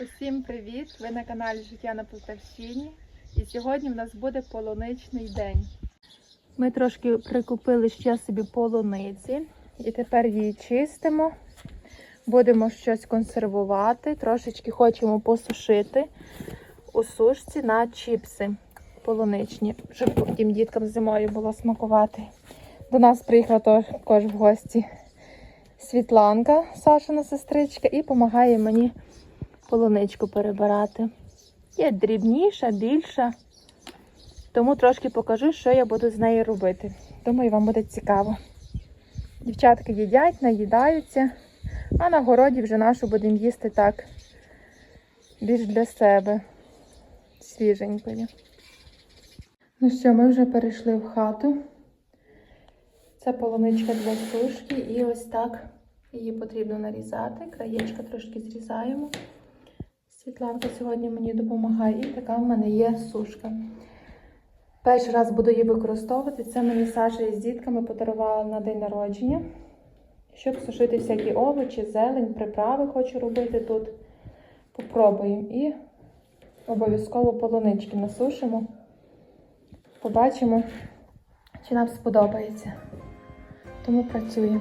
Усім привіт! Ви на каналі Життя на Полтавщині. І сьогодні в нас буде полуничний день. Ми трошки прикупили ще собі полуниці і тепер її чистимо. Будемо щось консервувати, трошечки хочемо посушити у сушці на чіпси полуничні, щоб потім діткам зимою було смакувати. До нас приїхала також в гості Світланка, Сашина сестричка, і допомагає мені полуничку перебирати. Є дрібніша, більша. Тому трошки покажу, що я буду з нею робити. Думаю, вам буде цікаво. Дівчатки їдять, наїдаються, а на городі вже нашу будемо їсти так більш для себе свіженькою. Ну що, ми вже перейшли в хату. Це полуничка для сушки, і ось так її потрібно нарізати. Краєчка трошки зрізаємо. Світланка сьогодні мені допомагає, і така в мене є сушка. Перший раз буду її використовувати. Це мені Саша із дітками подарувала на день народження, щоб сушити всякі овочі, зелень, приправи хочу робити тут. Попробуємо. І обов'язково полунички насушимо. Побачимо, чи нам сподобається. Тому працюємо.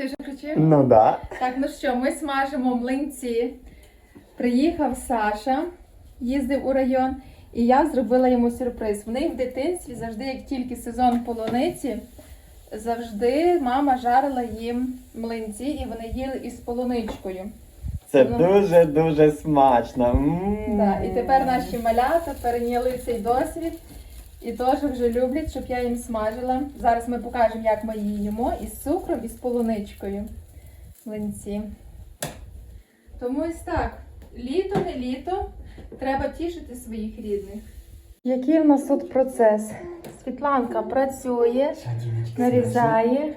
Ти вже включив? Ну да. Так, ну що, ми смажимо млинці. Приїхав Саша, їздив у район, і я зробила йому сюрприз. В них в дитинстві завжди, як тільки сезон полуниці, завжди мама жарила їм млинці, і вони їли із полуничкою. Це Ну. дуже дуже смачно. М. Да, і тепер наші малята перейняли цей досвід і теж вже люблять, щоб я їм смажила. Зараз ми покажемо, як ми її їмо із цукром і з полуничкою. Млинці. Тому ось так. Літо не літо. Треба тішити своїх рідних. Який в нас тут процес? Світланка працює, нарізає,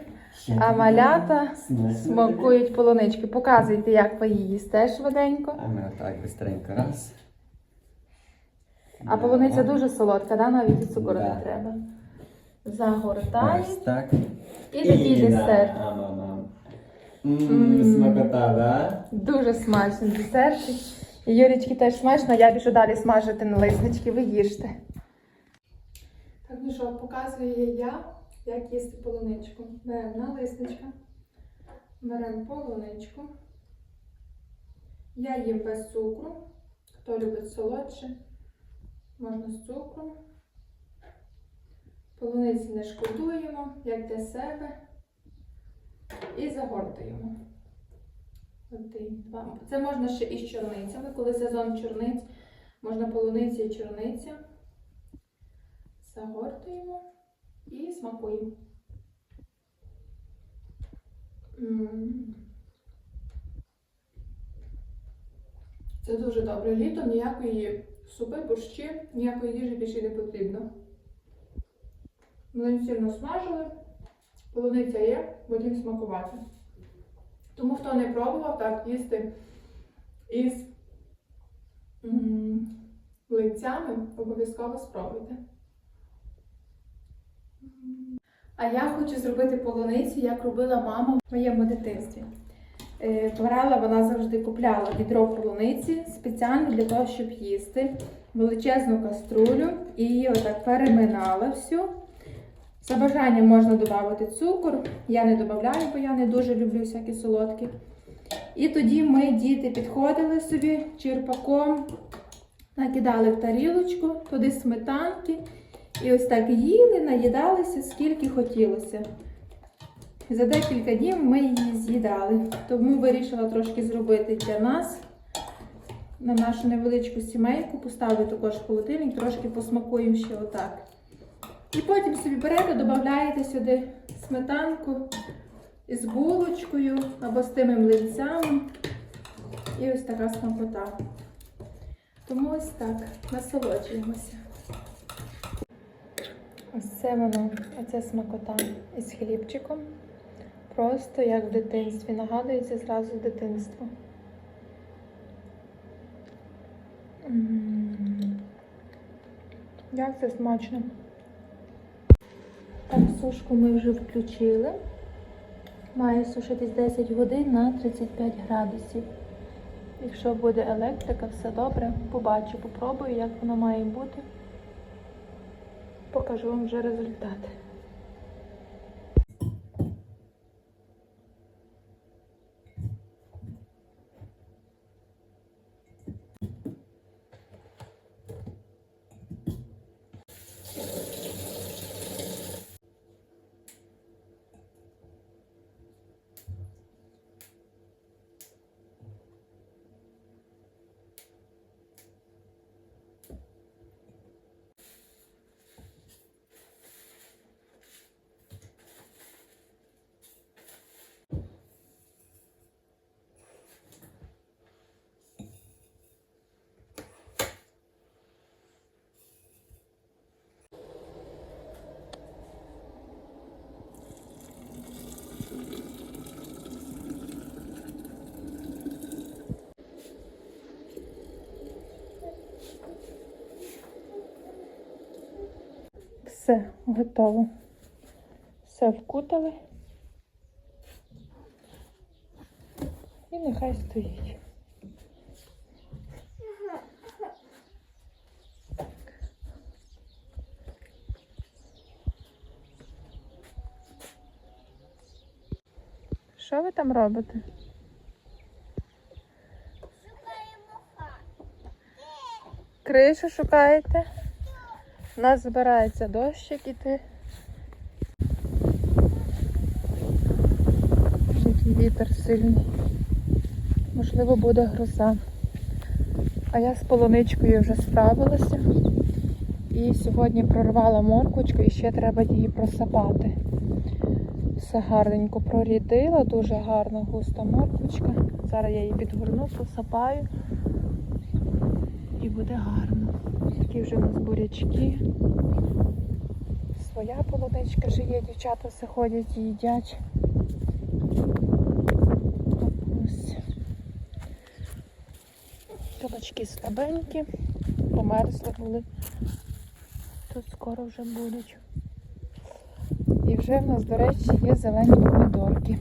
а малята смакують полунички. Показуйте, як ви її їсте швиденько. А ми отак быстренько раз. А полуниця дуже солодка, да? навіть і цукру не Да. треба. Загортає. Ось так. І такий десерт. М. Ммм, смакота, да? Дуже смачний десерт. І Юрічки теж смачно, я біжу далі смажити налиснички, ви їжте. Так, ну що, показую я, як їсти полуничку. Беремо налисничка, беремо полуничку. Я їм без цукру. Хто любить солодше, можна з цукром. Полуниці не шкодуємо, як для себе. І загортуємо. Один, два. Це можна ще із чорницями. Коли сезон чорниць, можна полуниця і чорниця. Загортуємо і смакуємо. Це дуже добре. Літо ніякої супи, борщі, ніякої їжі більше не потрібно. Млинці насмажили, полуниця є, будемо смакувати. Тому хто не пробував так їсти із м, млинцями, обов'язково спробуйте. А я хочу зробити полуницю, як робила мама в моєму дитинстві. Е, вона завжди купляла відро полуниці спеціально для того, щоб їсти величезну каструлю і її отак переминала всю. За бажанням можна додати цукор. Я не додаю, бо я не дуже люблю всякі солодкі. І тоді ми, діти, підходили собі черпаком, накидали в тарілочку, туди сметанки. І ось так їли, наїдалися, скільки хотілося. За декілька днів ми її з'їдали. Тому вирішила трошки зробити для нас на нашу невеличку сімейку. Поставлю також в холодильник, трошки посмакуємо ще отак. І потім собі берете, додаєте сюди сметанку із булочкою або з тими млинцями. І ось така смакота. Тому ось так, насолоджуємося. Ось це воно, оця смакота із хлібчиком. Просто як в дитинстві. Нагадується зразу дитинство. Як це смачно. Так, сушку ми вже включили. Має сушитись 10 годин на 35 градусів. Якщо буде електрика, все добре. Побачу, попробую, як воно має бути. Покажу вам вже результат. Все, готово. Все вкутали. І нехай стоїть. Що ви там робите? Шукаємо хату. Кришу шукаєте? У нас збирається дощик іти. Який вітер сильний. Можливо, буде гроза. А я з полуничкою вже справилася. І сьогодні прорвала морквочку і ще треба її просапати. Все гарненько прорідила, дуже гарна густа морквочка. Зараз я її підгорну, просапаю і буде гарно. Такі вже у нас бурячки. Своя полуничка є, дівчата все ходять і їдять. Ось. Кабачки слабенькі, померзли були. Тут скоро вже будуть. І вже в нас, до речі, є зелені помідорки.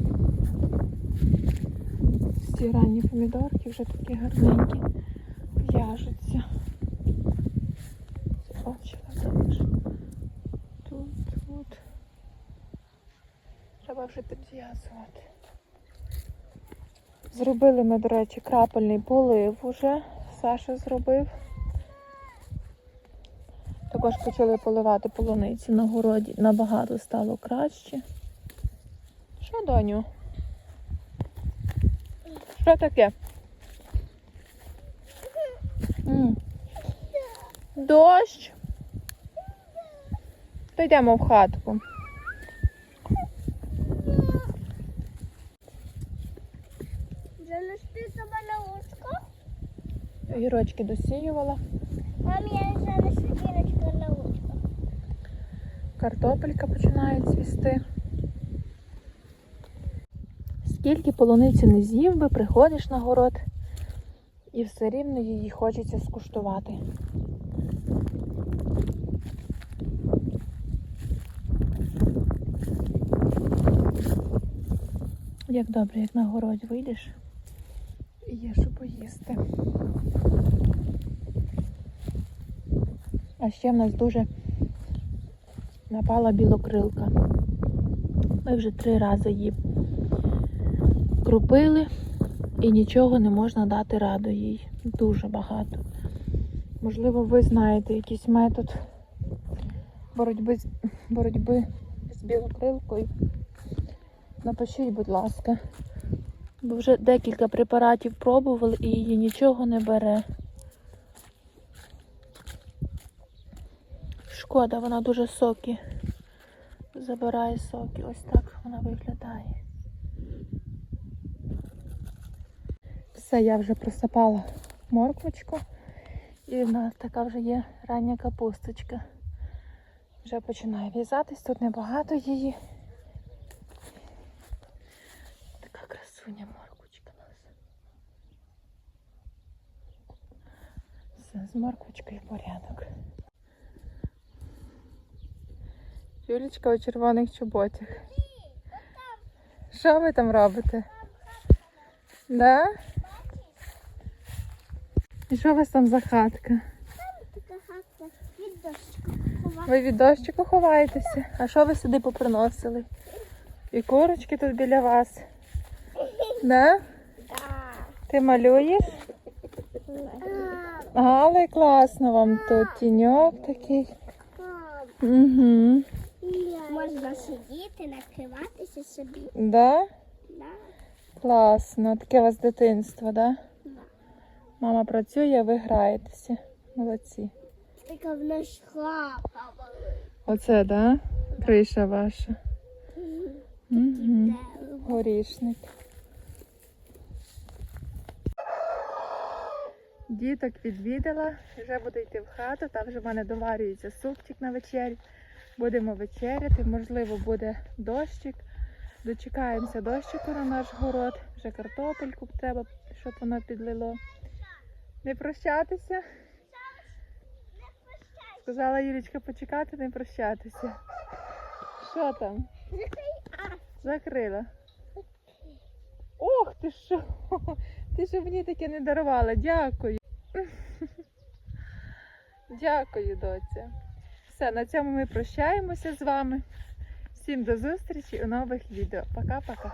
Ці ранні помідорки вже такі гарненькі в'яжуться. Бачила. Тут, тут. Треба вже підв'язувати. Зробили ми, до речі, крапельний полив уже. Саша зробив. Також почали поливати полуниці на городі. Набагато стало краще. Що, доню? Що таке? Дощ. То йдемо в хатку. Занести себе на ложку. Огірочки досіювала. Мам, я занесу дірочку на ложку. Картопелька починає цвісти. Скільки полуниці не з'їв би, приходиш на город і все рівно її хочеться скуштувати. Як добре, як на городі вийдеш і є що поїсти. А ще в нас дуже напала білокрилка. Ми вже три рази її кропили і нічого не можна дати раду їй. Дуже багато. Можливо, ви знаєте якийсь метод боротьби боротьби з білокрилкою. Напишіть, будь ласка. Бо вже декілька препаратів пробували і її нічого не бере. шкода, вона дуже соки. Забирає соки. Ось так вона виглядає. Все, я вже присипала морквочку. І в нас така вже є рання капусточка. Вже починає в'язатись, тут небагато її. Така красуня морквочка у нас. Все, з морквочкою порядок. Юлічка у червоних чоботях. Що ви там робите? Да? І що у вас там за хатка? Ви від дощику ховаєтеся? А що ви сюди поприносили? І курочки тут біля вас. Да? Ти малюєш? Але класно вам тут тіньок такий. Угу. Можна сидіти, накриватися собі. Да? Да. Класно. Таке у вас дитинство, да? Да. Мама працює, а ви граєтеся. Молодці. Така в нас хата. Оце, да? Криша ваша. Угу. Горішник. Діток відвідала, вже буду йти в хату, там вже в мене доварюється супчик на вечерю. Будемо вечеряти, можливо, буде дощик. Дочекаємося дощику на наш город. Вже картопельку треба, щоб воно підлило. Не прощатися. Сказала Юлічка почекати, не прощатися. Що там? Закрила. Ох ти що! Ти ж мені таке не дарувала. Дякую. Дякую, доця. Все, на цьому ми прощаємося з вами. Всім до зустрічі у нових відео. Пока-пока.